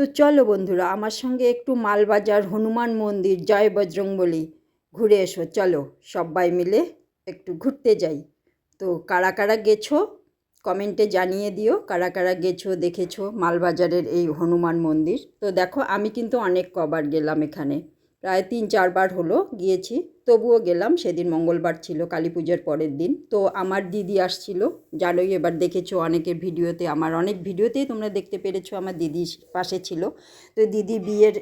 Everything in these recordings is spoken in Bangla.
তো চলো বন্ধুরা, আমার সঙ্গে একটু মালবাজার হনুমান মন্দির, জয় বজরংবলী ঘুরে এসো। চলো, সবাই মিলে একটু ঘুরতে যাই। তো কারা কারা গেছো, কমেন্টে জানিয়ে দিও, কারা কারা গেছো, দেখেছ মালবাজারের এই হনুমান মন্দির। তো দেখো, আমি কিন্তু অনেক কবার গেলাম এখানে। প্রায় তিন চারবার হলো গিয়েছি, তবুও গেলাম, সেদিন মঙ্গলবার ছিল, কালী পুজোর পরের দিন। তো আমার দিদি আসছিল, জানোই এবার দেখেছ অনেকের ভিডিওতে, আমার অনেক ভিডিওতেই তোমরা দেখতে পেরেছ আমার দিদি পাশে ছিল। তো দিদি বিয়ের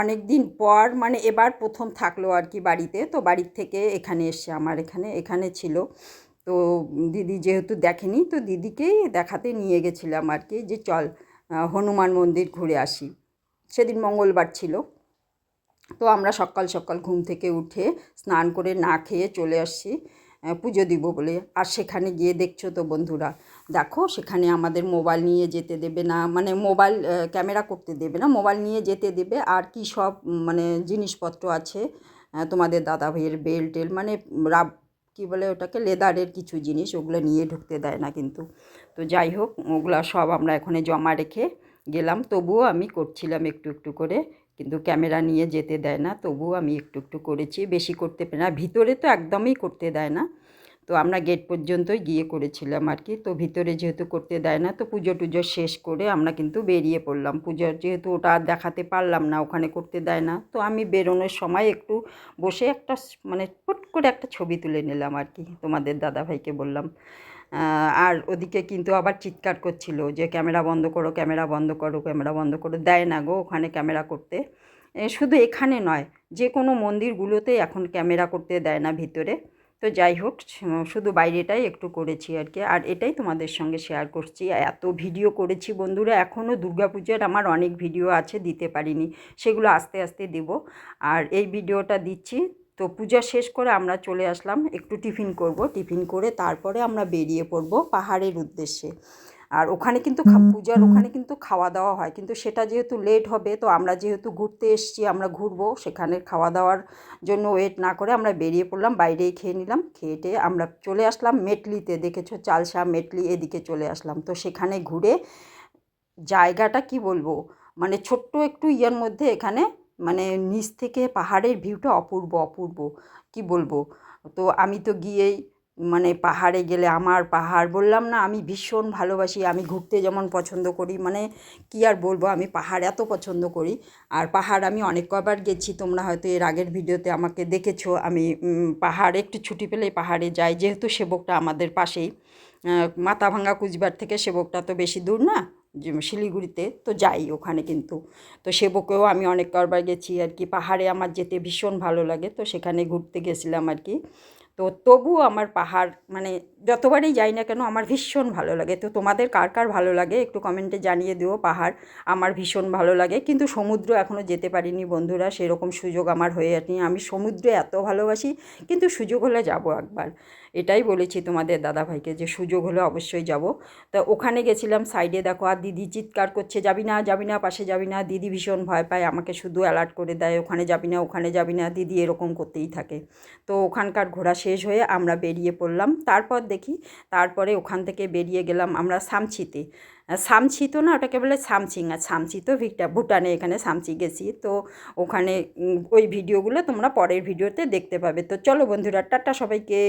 অনেক দিন পর মানে এবার প্রথম থাকল আর কি বাড়িতে, তো বাড়ির থেকে এখানে এসছে আমার এখানে এখানে ছিল। তো দিদি যেহেতু দেখেনি, তো দিদিকেই দেখাতে নিয়ে গেছিলাম আর কি, যে চল হনুমান মন্দির ঘুরে আসি। সেদিন মঙ্গলবার ছিল। তো আমরা সকাল সকাল ঘুম থেকে উঠে স্নান করে না খেয়ে চলে আসছি পুজো দিব বলে। আর সেখানে গিয়ে দেখছ তো বন্ধুরা, দেখো সেখানে আমাদের মোবাইল নিয়ে যেতে দেবে না মানে মোবাইল ক্যামেরা করতে দেবে না, মোবাইল নিয়ে যেতে দেবে। আর কি সব মানে জিনিসপত্র আছে তোমাদের দাদা ভাইয়ের বেল টেল মানে রাব, কী বলে ওটাকে, লেদারের কিছু জিনিস ওগুলো নিয়ে ঢুকতে দেয় না কিন্তু। তো যাই হোক, ওগুলো সব আমরা এখানে জমা রেখে গেলাম। তবুও আমি করছিলাম একটু একটু করে। কিন্তু ক্যামেরা নিয়ে যেতে দেয় না, তবুও আমি একটু একটু করেছি, বেশি করতে পারি না। ভিতরে তো একদমই করতে দেয় না। তো আমরা গেট পর্যন্তই গিয়ে করেছিলাম আর কি। তো ভিতরে যেহেতু করতে দেয় না, তো পুজো টুজো শেষ করে আমরা কিন্তু বেরিয়ে পড়লাম। পুজোর যেহেতু ওটা আর দেখাতে পারলাম না, ওখানে করতে দেয় না। তো আমি বেরোনোর সময় একটু বসে একটা মানে ফুট করে একটা ছবি তুলে নিলাম আর কি। তোমাদের দাদাভাইকে বললাম। আর ওদিকে কিন্তু আবার চিৎকার করছিল যে ক্যামেরা বন্ধ করো, ক্যামেরা বন্ধ করো, ক্যামেরা বন্ধ করো। দেয় না গো ওখানে ক্যামেরা করতে। শুধু এখানে নয়, যে কোনো মন্দিরগুলোতে এখন ক্যামেরা করতে দেয় না ভিতরে। তো যাই হোক শুধু বাইরেটাই একটু করেছি আর কি। আর এটাই তোমাদের সঙ্গে শেয়ার করছি। এত ভিডিও করেছি বন্ধুরা এখনও দুর্গাপুজোর আমার অনেক ভিডিও আছে, দিতে পারিনি। সেগুলো আস্তে আস্তে দেব। আর এই ভিডিওটা দিচ্ছি। তো পূজা শেষ করে আমরা চলে আসলাম একটু টিফিন করব। টিফিন করে তারপরে আমরা বেরিয়ে পড়ব পাহাড়ের উদ্দেশ্যে। আর ওখানে কিন্তু পূজার ওখানে কিন্তু খাওয়া দাওয়া হয় কিন্তু সেটা যেহেতু লেট হবে তো আমরা যেহেতু ঘুরতে এসছি আমরা ঘুরবো। সেখানে খাওয়া দাওয়ার জন্য ওয়েট না করে আমরা বেরিয়ে পড়লাম বাইরেই খেয়ে নিলাম খেয়ে আমরা চলে আসলাম মেটলিতে। দেখেছ চালসা মেটলি এদিকে চলে আসলাম। তো সেখানে ঘুরে জায়গাটা কি বলব? মানে ছোট্ট একটু ইয়ের মধ্যে এখানে মানে নিচ থেকে পাহাড়ের ভিউটা অপূর্ব অপূর্ব। কি বলব? তো আমি তো গিয়েই মানে পাহাড়ে গেলে আমার পাহাড় বললাম না, আমি ভীষণ ভালোবাসি। আমি ঘুরতে যেমন পছন্দ করি মানে কী আর বলব? আমি পাহাড় এত পছন্দ করি। আর পাহাড় আমি অনেক কবার গেছি, তোমরা হয়তো এর আগের ভিডিওতে আমাকে দেখেছ। আমি পাহাড়ে একটু ছুটি পেলেই পাহাড়ে যাই, যেহেতু সেবকটা আমাদের পাশেই। মাথাভাঙ্গা কুচবিহার থেকে সেবকটা তো বেশি দূর না? শিলিগুড়িতে, তো যাই ওখানে কিন্তু। তো সেবকেও আমি অনেক কবার গেছি আর কি। পাহাড়ে আমার যেতে ভীষণ ভালো লাগে, তো সেখানে ঘুরতে গেছিলাম আর কি। তো তবুও আমার পাহাড় মানে যতবারই যাই না কেন আমার ভীষণ ভালো লাগে। তো তোমাদের কার কার ভালো লাগে একটু কমেন্টে জানিয়ে দিও, পাহাড় আমার ভীষণ ভালো লাগে। কিন্তু সমুদ্র এখনও যেতে পারিনি বন্ধুরা, সেরকম সুযোগ আমার হয়ে যায়নি আমি সমুদ্রে এত ভালোবাসি, কিন্তু সুযোগ হলে যাব একবার। এটাই বলেছি তোমাদের দাদাভাইকে যে সুযোগ হলে অবশ্যই যাব। তা ওখানে গেছিলাম সাইডে দেখো, আর দিদি চিৎকার করছে, যাবি না যাবি না, পাশে যাবি না। দিদি ভীষণ ভয় পায়, আমাকে শুধু অ্যালার্ট করে দেয়, ওখানে যাবি না, ওখানে যাবি না। দিদি এরকম করতেই থাকে। তো ওখানকার ঘোরা শেষ হয়ে আমরা বেরিয়ে পড়লাম। তারপর দেখি, তারপরে ওখান থেকে বেরিয়ে গেলাম আমরা সামছিতে। সামছি তো না, ওটাকে বলে সামচিং আর সামচি তো ভিক্টা, ভুটানে এখানে সামচি গেছি। তো ওখানে ওই ভিডিওগুলো তোমরা পরের ভিডিওতে দেখতে পাবে। তো চলো বন্ধুরা, টাটা সবাইকে।